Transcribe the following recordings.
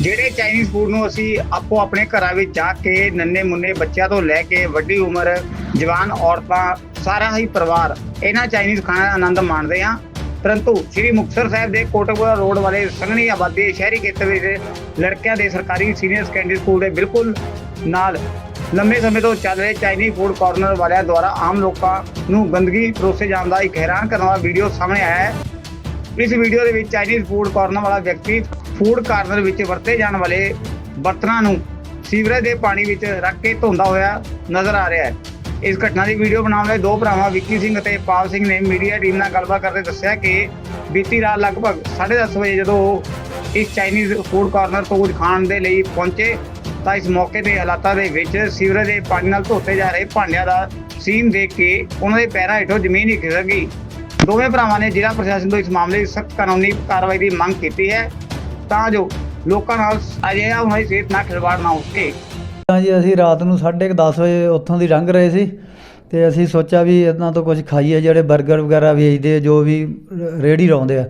ਜਿਹੜੇ Chinese food ਨੂੰ ਅਸੀਂ ਆਪੋ ਆਪਣੇ ਘਰਾਂ ਵਿੱਚ ਜਾ ਕੇ ਨੰਨੇ ਮੁੰਨੇ ਬੱਚਿਆਂ ਤੋਂ ਲੈ ਕੇ ਵੱਡੀ ਉਮਰ, ਜਵਾਨ ਔਰਤਾਂ, ਸਾਰਾ ਹੀ ਪਰਿਵਾਰ ਇਹਨਾਂ ਚਾਈਨੀਜ਼ ਖਾਣਾ ਦਾ ਆਨੰਦ ਮਾਣਦੇ ਆ ਪਰੰਤੂ ਸ੍ਰੀ ਮੁਕਤਸਰ ਸਾਹਿਬ ਦੇ ਕੋਟਕਪੁਰਾ ਰੋਡ ਵਾਲੇ ਸੰਘਣੀ ਆਬਾਦੀ ਸ਼ਹਿਰੀ ਖੇਤਰ ਵਿੱਚ ਲੜਕਿਆਂ ਦੇ ਸਰਕਾਰੀ ਸੀਨੀਅਰ ਸੈਕੰਡਰੀ ਸਕੂਲ ਦੇ ਬਿਲਕੁਲ ਨਾਲ ਲੰਮੇ ਸਮੇਂ ਤੋਂ ਚੱਲ ਰਹੇ ਚਾਈਨੀਜ਼ ਫੂਡ ਕਾਰਨਰ ਵਾਲਿਆਂ ਦੁਆਰਾ ਆਮ ਲੋਕਾਂ ਨੂੰ ਗੰਦਗੀ ਪਰੋਸੇ ਜਾਣ ਦਾ ਇੱਕ ਹੈਰਾਨ ਕਰਨ ਵਾਲਾ ਵੀਡੀਓ ਸਾਹਮਣੇ ਆਇਆ ਹੈ। ਇਸ ਵੀਡੀਓ ਦੇ ਵਿੱਚ ਚਾਈਨੀਜ਼ ਫੂਡ ਕਾਰਨਰ ਵਾਲਾ ਵਿਅਕਤੀ ਫੂਡ ਕਾਰਨਰ ਵਿੱਚ ਵਰਤੇ ਜਾਣ ਵਾਲੇ ਬਰਤਨਾਂ ਨੂੰ ਸੀਵਰੇਜ ਦੇ ਪਾਣੀ ਵਿੱਚ ਰੱਖ ਕੇ ਧੋਂਦਾ ਹੋਇਆ ਨਜ਼ਰ ਆ ਰਿਹਾ ਹੈ। ਇਸ ਘਟਨਾ ਦੀ ਵੀਡੀਓ ਬਣਾਉਣ ਲਈ ਦੋ ਭਰਾਵਾਂ ਵਿੱਕੀ ਸਿੰਘ ਅਤੇ ਪਾਲ ਸਿੰਘ ਨੇ ਮੀਡੀਆ ਟੀਮ ਨਾਲ ਗੱਲਬਾਤ ਕਰਦੇ ਦੱਸਿਆ ਕਿ ਬੀਤੀ ਰਾਤ ਲਗਭਗ 10:30 ਵਜੇ ਜਦੋਂ ਉਹ ਇਸ ਚਾਈਨੀਜ਼ ਫੂਡ ਕਾਰਨਰ ਤੋਂ ਕੁਝ ਖਾਣ ਦੇ ਲਈ ਪਹੁੰਚੇ, ਤਾਂ ਇਸ ਮੌਕੇ ਦੇ ਹਾਲਾਤਾਂ ਦੇ ਵਿੱਚ ਸੀਵਰੇਜ ਦੇ ਪਾਣੀ ਨਾਲ ਧੋਤੇ ਜਾ ਰਹੇ ਭਾਂਡਿਆਂ ਦਾ ਸੀਨ ਦੇਖ ਕੇ ਉਹਨਾਂ ਦੇ ਪੈਰਾਂ ਹੇਠੋਂ ਜ਼ਮੀਨ ਹੀ ਖਿਸਕ ਗਈ। ਦੋਵੇਂ ਭਰਾਵਾਂ ਨੇ ਜ਼ਿਲ੍ਹਾ ਪ੍ਰਸ਼ਾਸਨ ਤੋਂ ਇਸ ਮਾਮਲੇ ਦੀ ਸਖਤ ਕਾਨੂੰਨੀ ਕਾਰਵਾਈ ਦੀ ਮੰਗ ਕੀਤੀ ਹੈ। ਤਾਂ ਜੋ ਲੋਕਾਂ ਨਾਲ ਅਜਿਹਾ ਦੀ ਸਿਹਤ ਨਾਲ ਖਿਲਵਾੜ ਨਾ ਹੋ ਸਕੇ ਤਾਂ ਜੀ ਅਸੀਂ ਰਾਤ ਨੂੰ 10:30 ਵਜੇ ਉੱਥੋਂ ਦੀ ਲੰਘ ਰਹੇ ਸੀ ਤੇ ਅਸੀਂ ਸੋਚਿਆ ਵੀ ਇਹਨਾਂ ਤੋਂ ਕੁਝ ਖਾਈਏ ਜਿਹੜੇ 버ਗਰ ਵਗੈਰਾ ਵੇਚਦੇ ਆ, ਜੋ ਵੀ ਰੇੜੀ ਲਾਉਂਦੇ ਆ।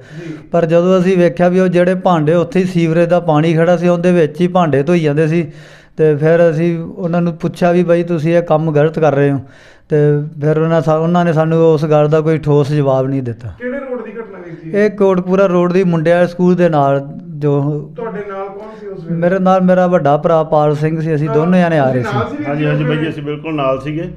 ਪਰ ਜਦੋਂ ਅਸੀਂ ਵੇਖਿਆ ਵੀ ਉਹ ਜਿਹੜੇ ਭਾਂਡੇ ਉੱਥੇ ਹੀ ਸੀਵਰੇਜ ਦਾ ਪਾਣੀ ਖੜਾ ਸੀ ਉਹਦੇ ਵਿੱਚ ਹੀ ਭਾਂਡੇ ਧੋਈ ਜਾਂਦੇ ਸੀ ਤੇ ਫਿਰ ਅਸੀਂ ਉਹਨਾਂ ਨੂੰ ਪੁੱਛਿਆ ਵੀ ਬਾਈ ਤੁਸੀਂ ਇਹ ਕੰਮ ਗਲਤ ਕਰ ਰਹੇ ਹੋ। ਤੇ ਫਿਰ ਉਹਨਾਂ ਸਾ- ਉਹਨਾਂ ਨੇ ਸਾਨੂੰ ਉਸ ਗੱਲ ਦਾ ਕੋਈ ਠੋਸ ਜਵਾਬ ਨਹੀਂ ਦਿੱਤਾ। ਕਿਹੜੇ ਰੋਡ ਦੀ ਘਟਨਾ ਜੀ ਇਹ ਕੋਟਪੂਰਾ ਰੋਡ ਦੀ ਮੁੰਡਿਆਂ ਸਕੂਲ ਦੇ ਨਾਲ ਜੋ ਤੁਹਾਡੇ ਨਾਲ ਕੌਣ ਸੀ ਉਸ ਵੇਲੇ? ਮੇਰੇ ਨਾਲ ਮੇਰਾ ਵੱਡਾ ਭਰਾ ਪਾਲ ਸਿੰਘ ਸੀ ਅਸੀਂ ਦੋਨੇ ਜਾਣੇ ਆ ਰਹੇ ਤੁਸੀਂ ਨਾਲ ਸੀ ਹਾਂਜੀ ਹਾਂਜੀ ਬਾਈ ਜੀ? ਅਸੀਂ ਬਿਲਕੁਲ ਨਾਲ ਸੀਗੇ।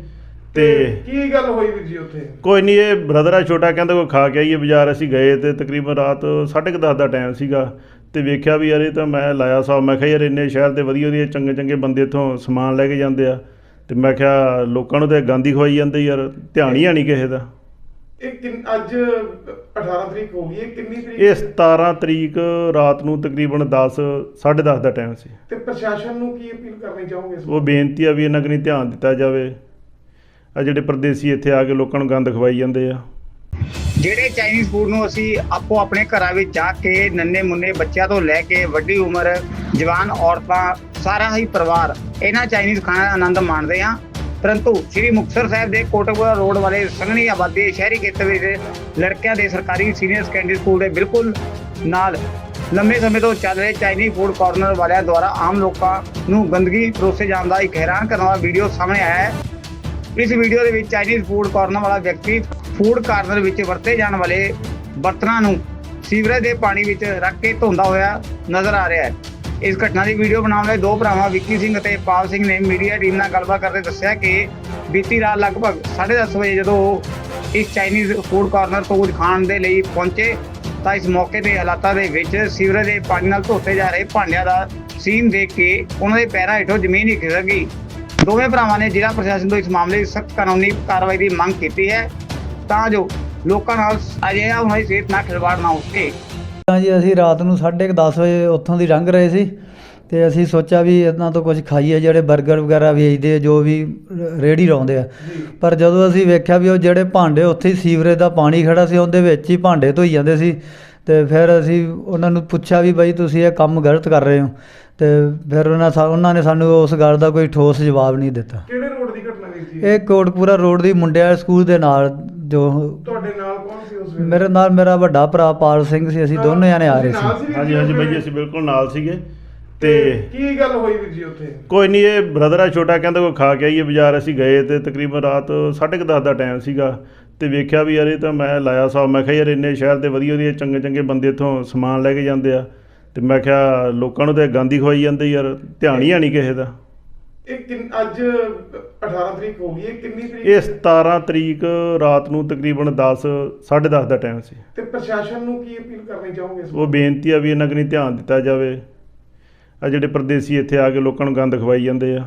ਤੇ ਕੀ ਗੱਲ ਹੋਈ ਵੀਰ ਜੀ ਉੱਥੇ? ਕੋਈ ਨਹੀਂ ਇਹ ਬ੍ਰਦਰ ਆ ਛੋਟਾ ਕਹਿੰਦਾ ਕੋਈ ਖਾ ਕੇ ਆਈਏ ਬਾਜ਼ਾਰ ਅਸੀਂ ਗਏ ਤੇ ਤਕਰੀਬਨ ਰਾਤ 10:30 ਦਾ ਟਾਈਮ ਸੀਗਾ ਤੇ ਵੇਖਿਆ ਵੀ ਯਾਰ ਇਹ ਤਾਂ ਮੈਂ ਲਾਇਆ ਸਾ ਮੈਂ ਕਿਹਾ ਯਾਰ ਇੰਨੇ ਸ਼ਹਿਰ ਦੇ ਵਧੀਆ ਵਧੀਆ ਚੰਗੇ ਚੰਗੇ ਬੰਦੇ ਇੱਥੋਂ ਸਮਾਨ ਲੈ ਕੇ ਜਾਂਦੇ ਆ। ਤੇ ਮੈਂ ਕਿਹਾ ਲੋਕਾਂ ਨੂੰ ਤੇ ਗਾਂਦੀ ਖਵਾਈ ਜਾਂਦੇ ਯਾਰ ਧਿਆਨ ਹੀ ਨਹੀਂ ਕਿਸੇ ਦਾ। ਇਹ ਕਿੰਨ ਅੱਜ 18 ਤਰੀਕ ਹੋ ਗਈ ਹੈ ਕਿੰਨੀ ਤਰੀਕ ਇਹ 17 ਤਰੀਕ ਰਾਤ ਨੂੰ ਤਕਰੀਬਨ 10 10:30 ਦਾ ਟਾਈਮ ਸੀ। ਤੇ ਪ੍ਰਸ਼ਾਸਨ ਨੂੰ ਕੀ ਅਪੀਲ ਕਰਨੀ ਚਾਹੋਗੇ ਇਸ ਉਹ ਬੇਨਤੀ ਆ ਵੀ ਇਹਨਾਂ ਕਨੀ ਧਿਆਨ ਦਿੱਤਾ ਜਾਵੇ। ਆ ਜਿਹੜੇ ਪਰਦੇਸੀ ਇੱਥੇ ਆ ਕੇ ਲੋਕਾਂ ਨੂੰ ਗੰਦ ਖਵਾਈ ਜਾਂਦੇ ਆ। ਜਿਹੜੇ ਚਾਈਨੀਜ਼ ਫੂਡ ਨੂੰ ਅਸੀਂ ਆਪੋ ਆਪਣੇ ਘਰਾਂ ਵਿੱਚ ਜਾ ਕੇ ਨੰਨੇ ਮੁੰਨੇ ਬੱਚਿਆਂ ਤੋਂ ਲੈ ਕੇ ਵੱਡੀ ਉਮਰ ਜਵਾਨ ਔਰਤਾਂ ਸਾਰਾ ਹੀ ਪਰਿਵਾਰ ਇਹਨਾਂ ਚਾਈਨੀਜ਼ ਖਾਣਾ ਦਾ ਆਨੰਦ ਮਾਣਦੇ ਆ। ਪਰੰਤੂ ਸ੍ਰੀ ਮੁਕਤਸਰ ਸਾਹਿਬ ਦੇ ਕੋਟਕਪੁਰਾ ਰੋਡ ਵਾਲੇ ਸੰਘਣੀ ਆਬਾਦੀ ਸ਼ਹਿਰੀ ਖੇਤਰ ਵਿੱਚ ਲੜਕਿਆਂ ਦੇ ਸਰਕਾਰੀ ਸੀਨੀਅਰ ਸੈਕੰਡਰੀ ਸਕੂਲ ਦੇ ਬਿਲਕੁਲ ਨਾਲ ਲੰਮੇ ਸਮੇਂ ਤੋਂ ਚੱਲ ਰਹੇ ਚਾਈਨੀਜ਼ ਫੂਡ ਕਾਰਨਰ ਵਾਲਿਆਂ ਦੁਆਰਾ ਆਮ ਲੋਕਾਂ ਨੂੰ ਗੰਦਗੀ ਪਰੋਸੇ ਜਾਣ ਦਾ ਇੱਕ ਹੈਰਾਨ ਕਰਨ ਵਾਲਾ ਵੀਡੀਓ ਸਾਹਮਣੇ ਆਇਆ ਹੈ। ਇਸ ਵੀਡੀਓ ਦੇ ਵਿੱਚ ਚਾਈਨੀਜ਼ ਫੂਡ ਕਾਰਨਰ ਵਾਲਾ ਵਿਅਕਤੀ ਫੂਡ ਕਾਰਨਰ ਵਿੱਚ ਵਰਤੇ ਜਾਣ ਵਾਲੇ ਬਰਤਨਾਂ ਨੂੰ ਸੀਵਰੇਜ ਦੇ ਪਾਣੀ ਵਿੱਚ ਰੱਖ ਕੇ ਧੋਂਦਾ ਹੋਇਆ ਨਜ਼ਰ ਆ ਰਿਹਾ ਹੈ। ਇਸ ਘਟਨਾ ਦੀ ਵੀਡੀਓ ਬਣਾਉਣ ਲਈ ਦੋ ਭਰਾਵਾਂ, ਵਿੱਕੀ ਸਿੰਘ ਅਤੇ ਪਾਲ ਸਿੰਘ ਨੇ ਮੀਡੀਆ ਟੀਮ ਨਾਲ ਗੱਲਬਾਤ ਕਰਦੇ ਦੱਸਿਆ ਕਿ ਬੀਤੀ ਰਾਤ ਲਗਭਗ 10:30 ਵਜੇ ਜਦੋਂ ਉਹ ਇਸ ਚਾਈਨੀਜ਼ ਫੂਡ ਕਾਰਨਰ ਤੋਂ ਕੁਝ ਖਾਣ ਦੇ ਲਈ ਪਹੁੰਚੇ, ਤਾਂ ਇਸ ਮੌਕੇ ਦੇ ਹਾਲਾਤਾਂ ਦੇ ਵਿੱਚ ਸੀਵਰੇਜ ਦੇ ਪਾਣੀ ਨਾਲ ਧੋਤੇ ਜਾ ਰਹੇ ਭਾਂਡਿਆਂ ਦਾ ਸੀਨ ਦੇਖ ਕੇ ਉਹਨਾਂ ਦੇ ਪੈਰਾਂ ਹੇਠੋਂ ਜ਼ਮੀਨ ਹੀ ਖਿਸਕ ਗਈ। ਦੋਵੇਂ ਭਰਾਵਾਂ ਨੇ ਜ਼ਿਲ੍ਹਾ ਪ੍ਰਸ਼ਾਸਨ ਤੋਂ ਇਸ ਮਾਮਲੇ ਦੀ ਸਖਤ ਕਾਨੂੰਨੀ ਕਾਰਵਾਈ ਦੀ ਮੰਗ ਕੀਤੀ ਹੈ, ਤਾਂ ਜੋ ਲੋਕਾਂ ਨਾਲ ਅਜਿਹਾ ਉਹਨਾਂ ਦੀ ਸਿਹਤ ਨਾਲ ਖਿਲਵਾੜ ਨਾ ਹੋ ਸਕੇ। ਤਾਂ ਜੀ ਅਸੀਂ ਰਾਤ ਨੂੰ 10:30 ਵਜੇ ਉੱਥੋਂ ਦੀ ਲੰਘ ਰਹੇ ਸੀ ਤੇ ਅਸੀਂ ਸੋਚਿਆ ਵੀ ਇਹਨਾਂ ਤੋਂ ਕੁਝ ਖਾਈਏ ਜਿਹੜੇ 버ਗਰ ਵਗੈਰਾ ਵੇਚਦੇ ਆ, ਜੋ ਵੀ ਰੇੜੀ ਲਾਉਂਦੇ ਆ। ਪਰ ਜਦੋਂ ਅਸੀਂ ਵੇਖਿਆ ਵੀ ਉਹ ਜਿਹੜੇ ਭਾਂਡੇ ਉੱਥੇ ਹੀ ਸੀਵਰੇਜ ਦਾ ਪਾਣੀ ਖੜਾ ਸੀ ਉਹਦੇ ਵਿੱਚ ਹੀ ਭਾਂਡੇ ਧੋਈ ਜਾਂਦੇ ਸੀ। ਤੇ ਫਿਰ ਅਸੀਂ ਉਹਨਾਂ ਨੂੰ ਪੁੱਛਿਆ ਵੀ ਬਾਈ ਤੁਸੀਂ ਇਹ ਕੰਮ ਗਲਤ ਕਰ ਰਹੇ ਹੋ। ਤੇ ਫਿਰ ਉਹਨਾਂ ਸਾ- ਉਹਨਾਂ ਨੇ ਸਾਨੂੰ ਉਸ ਗੱਲ ਦਾ ਕੋਈ ਠੋਸ ਜਵਾਬ ਨਹੀਂ ਦਿੱਤਾ। ਕਿਹੜੇ ਰੋਡ ਦੀ ਘਟਨਾ ਜੀ ਇਹ ਕੋਟਪੂਰਾ ਰੋਡ ਦੀ ਮੁੰਡਿਆਂ ਸਕੂਲ ਦੇ ਨਾਲ ਜੋ ਤੁਹਾਡੇ ਨਾਲ ਕੌਣ ਸੀ ਉਸ ਵੇਲੇ? ਮੇਰੇ ਨਾਲ ਮੇਰਾ ਵੱਡਾ ਭਰਾ ਪਾਲ ਸਿੰਘ ਸੀ ਅਸੀਂ ਦੋਨੇ ਜਾਣੇ ਆ ਰਹੇ ਤੁਸੀਂ ਨਾਲ ਸੀ ਵੀਰ ਹਾਂਜੀ ਜੀ ਹਾਂਜੀ ਬਾਈ ਜੀ? ਅਸੀਂ ਬਿਲਕੁਲ ਨਾਲ ਸੀਗੇ। ਤੇ ਤੇ ਕੀ ਗੱਲ ਹੋਈ ਵੀਰ ਜੀ ਉੱਥੇ? ਕੋਈ ਨਹੀਂ ਇਹ ਬ੍ਰਦਰ ਆ ਛੋਟਾ ਕਹਿੰਦਾ ਕੋਈ ਖਾ ਕੇ ਆਈਏ ਬਾਜ਼ਾਰ ਅਸੀਂ ਗਏ ਤੇ ਤਕਰੀਬਨ ਰਾਤ 10:30 ਦਾ ਟਾਈਮ ਸੀਗਾ। ਤੇ ਵੇਖਿਆ ਵੀ ਯਾਰ ਇਹ ਤਾਂ ਮੈਂ ਲਾਇਆ ਸਾ ਮੈਂ ਕਿਹਾ ਯਾਰ ਇੰਨੇ ਸ਼ਹਿਰ ਦੇ ਵਧੀਆ ਵਧੀਆ ਚੰਗੇ ਚੰਗੇ ਬੰਦੇ ਇੱਥੋਂ ਸਮਾਨ ਲੈ ਕੇ ਜਾਂਦੇ ਆ। ਤੇ ਮੈਂ ਕਿਹਾ ਲੋਕਾਂ ਨੂੰ ਤੇ ਗਾਂਦੀ ਖਵਾਈ ਜਾਂਦੇ ਯਾਰ ਧਿਆਨ ਹੀ ਨਹੀਂ ਕਿਸੇ ਦਾ। ਇਹ ਕਿੰਨ ਅੱਜ 18 ਤਰੀਕ ਹੋ ਗਈ ਹੈ ਕਿੰਨੀ ਤਰੀਕ ਇਹ 17 ਤਰੀਕ ਰਾਤ ਨੂੰ ਤਕਰੀਬਨ 10 10:30 ਦਾ ਟਾਈਮ ਸੀ। ਤੇ ਪ੍ਰਸ਼ਾਸਨ ਨੂੰ ਕੀ ਅਪੀਲ ਕਰਨੀ ਚਾਹੋਗੇ ਇਸ ਉਹ ਬੇਨਤੀ ਆ ਵੀ ਇਹਨਾਂ ਕਨੀ ਧਿਆਨ ਦਿੱਤਾ ਜਾਵੇ। ਆ ਜਿਹੜੇ ਪਰਦੇਸੀ ਇੱਥੇ ਆ ਕੇ ਲੋਕਾਂ ਨੂੰ ਗੰਦ ਖਵਾਈ ਜਾਂਦੇ ਆ।